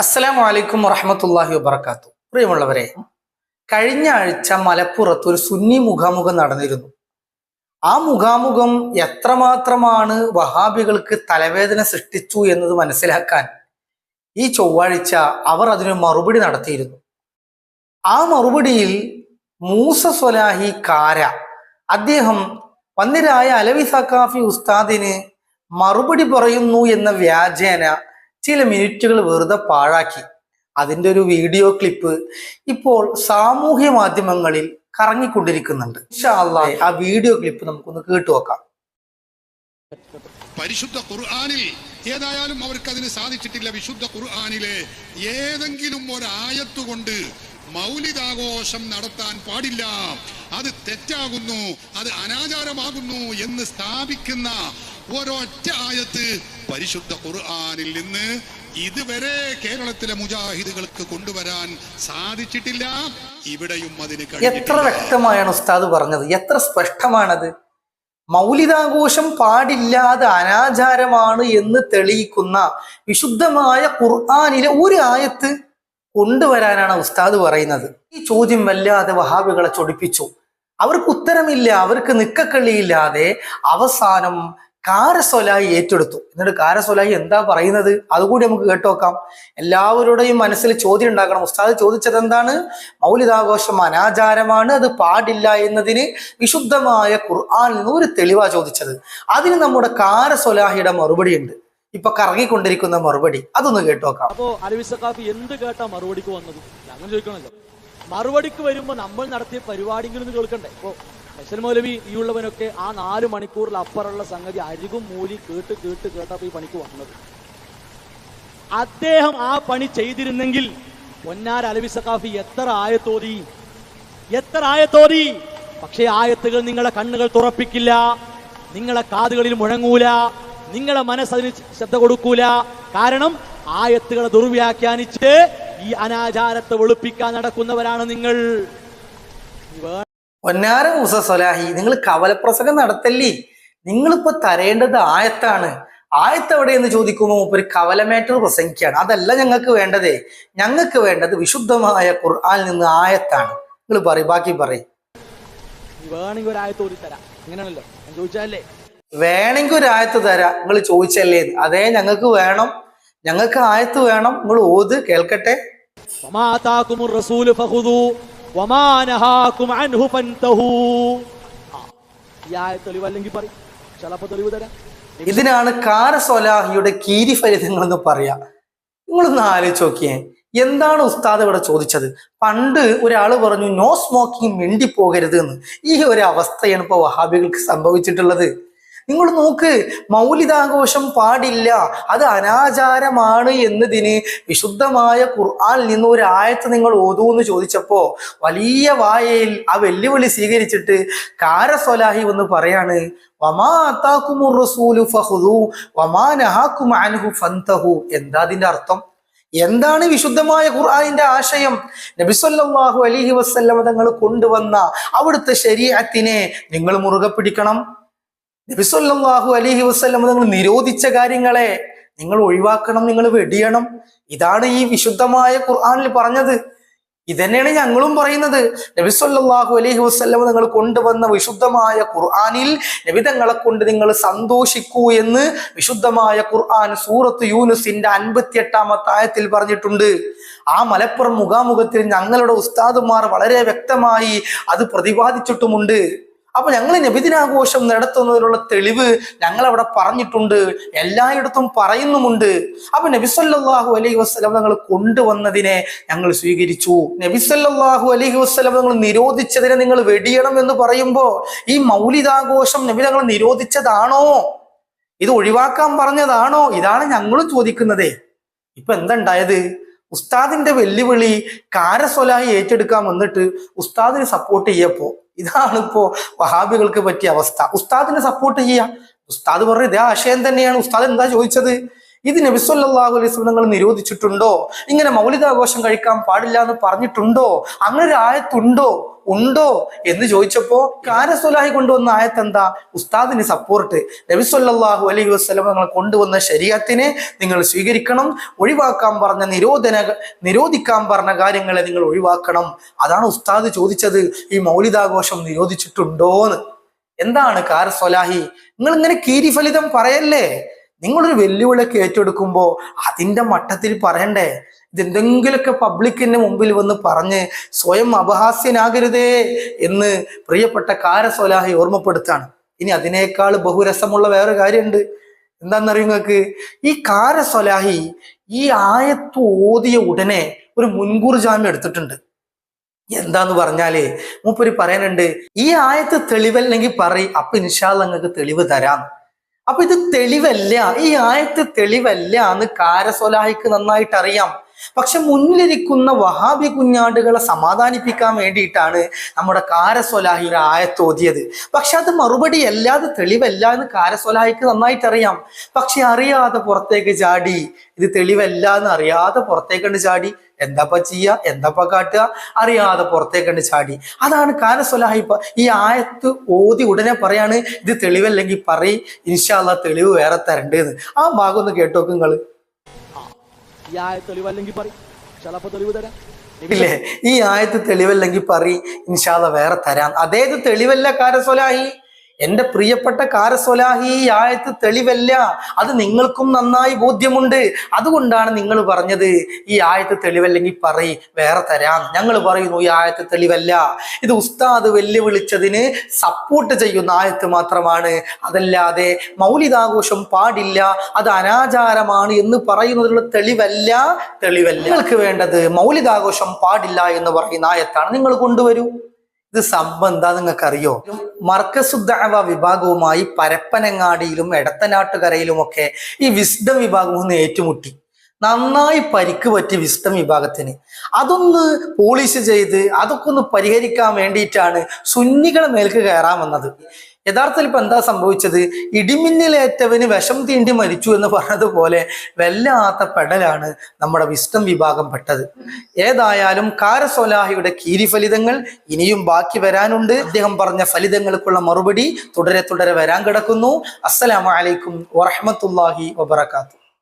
അസ്സലാമു അലൈക്കും വറഹമത്തല്ലാഹി വബർക്കാത്തു പ്രിയമുള്ളവരെ കഴിഞ്ഞ ആഴ്ച മലപ്പുറത്ത് ഒരു സുന്നി മുഖാമുഖം നടന്നിരുന്നു. ആ മുഖാമുഖം എത്രമാത്രമാണ് വഹാബികൾക്ക് തലവേദന സൃഷ്ടിച്ചു എന്നത് മനസ്സിലാക്കാൻ ഈ ചൊവ്വാഴ്ച അവർ അതിന് മറുപടി നടത്തിയിരുന്നു. ആ മറുപടിയിൽ മൂസ സ്വലാഹി കാര അദ്ദേഹം പന്നിരായ അലവി സക്കാഫി ഉസ്താദിന് മറുപടി പറയുന്നു എന്ന വ്യാജേന ചില മിനിറ്റുകൾ വെറുതെ പാഴാക്കി. അതിന്റെ ഒരു വീഡിയോ ക്ലിപ്പ് ഇപ്പോൾ സാമൂഹ്യ മാധ്യമങ്ങളിൽ കറങ്ങിക്കൊണ്ടിരിക്കുന്നുണ്ട്. ആ വീഡിയോ ക്ലിപ്പ് നമുക്കൊന്ന് കേട്ടു നോക്കാം. പരിശുദ്ധ ഖുർആാനിൽ ഏതായാലും അവർക്ക് അതിന് സാധിച്ചിട്ടില്ല വിശുദ്ധ ഖുർആാനിലെ. ഏതെങ്കിലും ഒരായത്ത് കൊണ്ട് മൗലികാഘോഷം നടത്താൻ പാടില്ല. അത് തെറ്റാകുന്നു അത് അനാചാരമാകുന്നു എന്ന് സ്ഥാപിക്കുന്ന ഒരൊറ്റ ആയത്ത് പരിശുദ്ധ ഖുർആാനിൽ നിന്ന് ഇതുവരെ കേരളത്തിലെ മുജാഹിദുകൾക്ക് കൊണ്ടുവരാൻ സാധിച്ചിട്ടില്ല. ഇവിടെയും അതിന് എത്ര വ്യക്തമായാണ് ഉസ്താദ് പറഞ്ഞത്? എത്ര സ്പഷ്ടമാണത്? മൗലിതാഘോഷം പാടില്ലാതെ അനാചാരമാണ് എന്ന് തെളിയിക്കുന്ന വിശുദ്ധമായ ഖുർആാനിലെ ഒരു ആയത്ത് കൊണ്ടുവരാനാണ് ഉസ്താദ് പറയുന്നത്. ഈ ചോദ്യം വല്ലാതെ വഹാബികളെ ചൊടിപ്പിച്ചു. അവർക്ക് ഉത്തരമില്ല അവർക്ക് നിക്കക്കള്ളിയില്ലാതെ അവസാനം കാരസൊലായി ഏറ്റെടുത്തു. എന്നിട്ട് കാരസൊലായി എന്താ പറയുന്നത്? അതുകൂടി നമുക്ക് കേട്ടോക്കാം എല്ലാവരുടെയും മനസ്സിൽ ചോദ്യം ഉണ്ടാക്കണം ഉസ്താദ് ചോദിച്ചത് എന്താണ്? മൗലികാഘോഷം അനാചാരമാണ്. അത് പാടില്ല എന്നതിന് വിശുദ്ധമായ ഖുർആാനിൽ നിന്ന് ഒരു തെളിവാ ചോദിച്ചത്. അതിന് നമ്മുടെ കാരസൊലാഹിയുടെ മറുപടി ഉണ്ട്. ഇപ്പൊ കറങ്ങിക്കൊണ്ടിരിക്കുന്ന മറുപടി. അതൊന്ന് കേട്ടോക്കാം അപ്പോ അലവി എന്ത് കേട്ടാ മറുപടിക്ക് വന്നത്? അങ്ങനെ ചോദിക്കണല്ലോ. മറുപടിക്ക് വരുമ്പോ നമ്മൾ നടത്തിയ പരിപാടികളിൽ നിന്ന് കേൾക്കണ്ടേ? ഇപ്പോ ഫൈസൽ മൗലവി ഈ ഉള്ളവനൊക്കെ ആ നാല് മണിക്കൂറിൽ അപ്പുറമുള്ള സംഗതി അരികും മൂലി കേട്ട് കേട്ട് കേട്ടപ്പോ ഈ പണിക്ക് വന്നത്. അദ്ദേഹം ആ പണി ചെയ്തിരുന്നെങ്കിൽ പൊന്നാർ അലവി സഖാഫി എത്ര ആയത്തോതി? എത്ര ആയത്തോതി? പക്ഷേ ആയത്തുകൾ നിങ്ങളെ കണ്ണുകൾ തുറപ്പിക്കില്ല നിങ്ങളെ കാതുകളിൽ മുഴങ്ങൂല നിങ്ങളെ മനസ്സതിന് ശ്രദ്ധ കൊടുക്കൂല. കാരണം ആയത്തുകളെ ദുർവ്യാഖ്യാനിച്ച് ഈ അനാചാരത്തെ വെളുപ്പിക്കാൻ നടക്കുന്നവരാണ് നിങ്ങൾ. പൊന്നാര മൂസ സൊലാഹി നിങ്ങൾ കവലപ്രസംഗം നടത്തല്ലേ? നിങ്ങളിപ്പോ തരേണ്ടത് ആയത്താണ്. ആയത്ത് എവിടെയെന്ന് ചോദിക്കുമ്പോൾ ഒരു കവലമേറ്റർ പ്രസംഗിക്കുകയാണ്. അതല്ല ഞങ്ങൾക്ക് വേണ്ടതേ. ഞങ്ങൾക്ക് വേണ്ടത് വിശുദ്ധമായ ഖുർആനിൽ നിന്ന് ആയത്താണ്. നിങ്ങൾ പറയും ബാക്കി പറയും. വേണമെങ്കിൽ ഒരു ആയത്ത് തരാം. ഞാൻ ചോദിച്ചാലേ വേണമെങ്കിൽ ഒരു ആയത്ത് തരാം. നിങ്ങൾ ചോദിച്ചല്ലേ അതെ അതേ ഞങ്ങൾക്ക് വേണം. ഞങ്ങൾക്ക് ആയത്ത് വേണം. നിങ്ങൾ ഓത് കേൾക്കട്ടെ. വമാ ആതാകുമുർ റസൂലു ഫഖുദൂ നഹാകും അൻഹു ഫൻതഹൂ. ആ, ഈ ആയത്ത് തെളിവ് അല്ലെങ്കിൽ പറയും ചിലപ്പോ തെളിവ് തരാം. ഇതിനാണ് കാരസൊലാഹിയുടെ കീരിഫലിതങ്ങൾ എന്ന് പറയാ. നിങ്ങളൊന്ന് ആലോചിച്ച് നോക്കിയേ. എന്താണ് ഉസ്താദ് ഇവിടെ ചോദിച്ചത്? പണ്ട് ഒരാൾ പറഞ്ഞു നോ സ്മോക്കിംഗ് മിണ്ടി പോകരുത് എന്ന് ഈ ഒരു അവസ്ഥയാണ് ഇപ്പൊ വഹാബികൾക്ക് സംഭവിച്ചിട്ടുള്ളത്. നിങ്ങൾ നോക്ക് മൗലിതാഘോഷം പാടില്ല. അത് അനാചാരമാണ് എന്നതിന് വിശുദ്ധമായ ഖുർആനിൽ നിന്ന് ഒരു ആയത്ത് നിങ്ങൾ ഓതൂ എന്ന് ചോദിച്ചപ്പോ വലിയ വായയിൽ ആ വെല്ലുവിളി സ്വീകരിച്ചിട്ട് കാരസൊലാഹി എന്ന് പറയാണ് എന്താ അതിന്റെ അർത്ഥം? എന്താണ് വിശുദ്ധമായ ഖുർആാനിന്റെ ആശയം? നബിസ്വല്ലാഹു അലൈഹി വസല്ലമ തങ്ങൾ കൊണ്ടുവന്ന അവിടുത്തെ ശരീരത്തിനെ നിങ്ങൾ മുറുകെ പിടിക്കണം. നബി സല്ലല്ലാഹു വസ്ലം നിങ്ങൾ നിരോധിച്ച കാര്യങ്ങളെ നിങ്ങൾ ഒഴിവാക്കണം നിങ്ങൾ വെടിയണം. ഇതാണ് ഈ വിശുദ്ധമായ ഖുർആാനിൽ പറഞ്ഞത്. ഇതന്നെയാണ് ഞങ്ങളും പറയുന്നത്. നബി സല്ലല്ലാഹു അലൈഹി വസല്ലമ നിങ്ങൾ കൊണ്ടുവന്ന വിശുദ്ധമായ ഖുർആാനിൽ നബിതങ്ങളെ കൊണ്ട് നിങ്ങൾ സന്തോഷിക്കൂ എന്ന് വിശുദ്ധമായ ഖുർആൻ സൂറത്ത് യൂനുസിന്റെ അൻപത്തി എട്ടാമത്തെ ആയത്തിൽ പറഞ്ഞിട്ടുണ്ട്. ആ മലപ്പുറം മുഖാമുഖത്തിൽ ഞങ്ങളുടെ ഉസ്താദുമാർ വളരെ വ്യക്തമായി അത് പ്രതിപാദിച്ചിട്ടുമുണ്ട്. അപ്പൊ ഞങ്ങൾ നബിദിനാഘോഷം നടത്തുന്നതിനുള്ള തെളിവ് ഞങ്ങൾ അവിടെ പറഞ്ഞിട്ടുണ്ട് എല്ലായിടത്തും പറയുന്നുമുണ്ട്. അപ്പൊ നബിസല്ലാഹു അലൈഹി വസ്ലം ഞങ്ങൾ കൊണ്ടുവന്നതിനെ ഞങ്ങൾ സ്വീകരിച്ചു. നബിസല്ലാഹു അലൈഹി വസ്ലം ഞങ്ങൾ നിരോധിച്ചതിനെ നിങ്ങൾ വെടിയണം എന്ന് പറയുമ്പോ ഈ മൗലിതാഘോഷം നബി ഞങ്ങൾ നിരോധിച്ചതാണോ? ഇത് ഒഴിവാക്കാൻ പറഞ്ഞതാണോ? ഇതാണ് ഞങ്ങളും ചോദിക്കുന്നതേ. ഇപ്പൊ എന്തുണ്ടായത് ഉസ്താദിന്റെ വെല്ലുവിളി കാരസ്വലായി ഏറ്റെടുക്കാൻ വന്നിട്ട് ഉസ്താദിനെ സപ്പോർട്ട് ചെയ്യപ്പോ ഇതാണ് ഇപ്പോ വഹാബികൾക്ക് പറ്റിയ അവസ്ഥ. ഉസ്താദിനെ സപ്പോർട്ട് ചെയ്യാം ഉസ്താദ് പറഞ്ഞ ഇതേ ആശയം തന്നെയാണ്. ഉസ്താദ് എന്താ ചോദിച്ചത്? ഇത് നബിസ്വല്ലാഹു അലൈഹി സ്വലങ്ങൾ നിരോധിച്ചിട്ടുണ്ടോ? ഇങ്ങനെ മൗലികാഘോഷം കഴിക്കാൻ പാടില്ല എന്ന് പറഞ്ഞിട്ടുണ്ടോ? അങ്ങനെ ഒരു ആയത്തുണ്ടോ? ഉണ്ടോ എന്ന് ചോദിച്ചപ്പോ കാരസുലാഹി കൊണ്ടുവന്ന ആയത്ത് എന്താ ഉസ്താദിന് സപ്പോർട്ട് നബി സല്ലല്ലാഹു അലൈഹി വസ്ലം നിങ്ങൾ കൊണ്ടുവന്ന ശരീരത്തിനെ നിങ്ങൾ സ്വീകരിക്കണം. ഒഴിവാക്കാൻ പറഞ്ഞ നിരോധന നിരോധിക്കാൻ പറഞ്ഞ കാര്യങ്ങളെ നിങ്ങൾ ഒഴിവാക്കണം. അതാണ് ഉസ്താദ് ചോദിച്ചത്. ഈ മൗലിതാഘോഷം നിരോധിച്ചിട്ടുണ്ടോന്ന്. എന്താണ് കാരസ്വലാഹി? നിങ്ങൾ ഇങ്ങനെ കീരിഫലിതം പറയല്ലേ? നിങ്ങളൊരു വെല്ലുവിളിയൊക്കെ ഏറ്റെടുക്കുമ്പോൾ അതിന്റെ മട്ടത്തിൽ പറയണ്ടേ? ഇതെന്തെങ്കിലുമൊക്കെ പബ്ലിക്കിന്റെ മുമ്പിൽ വന്ന് പറഞ്ഞ് സ്വയം അപഹാസ്യനാകരുതേ എന്ന് പ്രിയപ്പെട്ട കാരസോലാഹി ഓർമ്മപ്പെടുത്താണ്. ഇനി അതിനേക്കാൾ ബഹുരസമുള്ള വേറെ കാര്യമുണ്ട്. എന്താണെന്നറിയോ നിങ്ങൾക്ക്? ഈ കാരസൊലാഹി ഈ ആയത്ത് ഓതിയ ഉടനെ ഒരു മുൻകൂർ ജാമ്യം എടുത്തിട്ടുണ്ട്. എന്താന്ന് പറഞ്ഞാൽ മൂപ്പര് പറയാനുണ്ട് ഈ ആയത്ത് തെളിവല്ലെങ്കിൽ പറയും അപ്പൊ ഇൻഷാല്ല നിങ്ങൾക്ക് തെളിവ് തരാം. അപ്പൊ ഇത് തെളിവല്ല. ഈ ആയത്ത് തെളിവല്ല എന്ന് കാരസൊലാഹിക്ക് നന്നായിട്ട് അറിയാം പക്ഷെ മുന്നിലിരിക്കുന്ന വഹാബി കുഞ്ഞാടുകളെ സമാധാനിപ്പിക്കാൻ വേണ്ടിയിട്ടാണ് നമ്മുടെ കാരസൊലാഹി ഒരു ആയത്ത് ഓതിയത്. പക്ഷെ അത് മറുപടി അല്ലാതെ തെളിവല്ല എന്ന് കാരസൊലാഹിക്ക് നന്നായിട്ട് അറിയാം പക്ഷെ അറിയാതെ പുറത്തേക്ക് ചാടി. ഇത് തെളിവല്ല എന്ന് അറിയാതെ പുറത്തേക്കണ്ട് ചാടി. എന്താപ്പ ചെയ്യുക എന്താപ്പ കാട്ടുക? അറിയാതെ പുറത്തേക്ക് കണ്ട് ചാടി. അതാണ് കാരസ്വലാഹി ഇപ്പൊ. ഈ ആയത്ത് ഓതി ഉടനെ പറയാണ് ഇത് തെളിവല്ലെങ്കിൽ പറയും. ഇൻഷാല്ല തെളിവ് വേറെ തരണ്ടേന്ന്. ആ ഭാഗം ഒന്ന് കേട്ടോക്ക് നിങ്ങൾ ഈ ആയ തെളിവല്ലെങ്കിൽ പറയും. ചിലപ്പോ തെളിവ് തരാം. ഇല്ലേ? ഈ ആയത്ത് തെളിവല്ലെങ്കിൽ പറ ഇൻഷാല്ല വേറെ തരാം. അതേത് തെളിവല്ല കാരസ്വലാഹി എന്റെ പ്രിയപ്പെട്ട കാരസ്വലാഹി ഈ ആയത്ത് തെളിവല്ല. അത് നിങ്ങൾക്കും നന്നായി ബോധ്യമുണ്ട്. അതുകൊണ്ടാണ് നിങ്ങൾ പറഞ്ഞത് ഈ ആയത്ത് തെളിവല്ലെങ്കിൽ പറ വേറെ തരാം. ഞങ്ങൾ പറയുന്നു ഈ ആയത്ത് തെളിവല്ല. ഇത് ഉസ്താദ് വെല്ലുവിളിച്ചതിന് സപ്പോർട്ട് ചെയ്യുന്ന ആയത്ത് മാത്രമാണ്. അതല്ലാതെ മൗലികാഘോഷം പാടില്ല അത് അനാചാരമാണ് എന്ന് പറയുന്നതിനുള്ള തെളിവല്ല തെളിവല്ല. നിങ്ങൾക്ക് വേണ്ടത് മൗലികാഘോഷം പാടില്ല എന്ന് പറയുന്ന ആയത്താണ് നിങ്ങൾ കൊണ്ടുവരൂ. ഇത് സംഭവം എന്താ നിങ്ങൾക്ക് അറിയോ മർക്കസുദ്ദാവ വിഭാഗവുമായി പരപ്പനങ്ങാടിയിലും എടത്തനാട്ടുകരയിലുമൊക്കെ ഈ വിസ്ഡം വിഭാഗം ഒന്ന് ഏറ്റുമുട്ടി. നന്നായി പരിക്ക് പറ്റി വിസ്ഡം വിഭാഗത്തിന്. അതൊന്ന് പോളിഷ് ചെയ്ത് അതൊക്കെ ഒന്ന് പരിഹരിക്കാൻ വേണ്ടിയിട്ടാണ് സുന്നികളെ മേൽക്ക് കയറാൻ വന്നത്. യഥാർത്ഥത്തിൽ ഇപ്പൊ എന്താ സംഭവിച്ചത്? ഇടിമിന്നലേറ്റവന് വിഷം തീണ്ടി മരിച്ചു എന്ന് പറഞ്ഞതുപോലെ വല്ലാത്ത പെടലാണ് നമ്മുടെ വിസ്റ്റം വിഭാഗം പെട്ടത്. ഏതായാലും കാരസോലാഹിയുടെ കീരി ഫലിതങ്ങൾ ഇനിയും ബാക്കി വരാനുണ്ട്. അദ്ദേഹം പറഞ്ഞ ഫലിതങ്ങൾക്കുള്ള മറുപടി തുടരെ തുടരെ വരാൻ കിടക്കുന്നു. അസ്സലാമലൈക്കും വറഹമത്തുല്ലാഹി വബർക്കാത്തു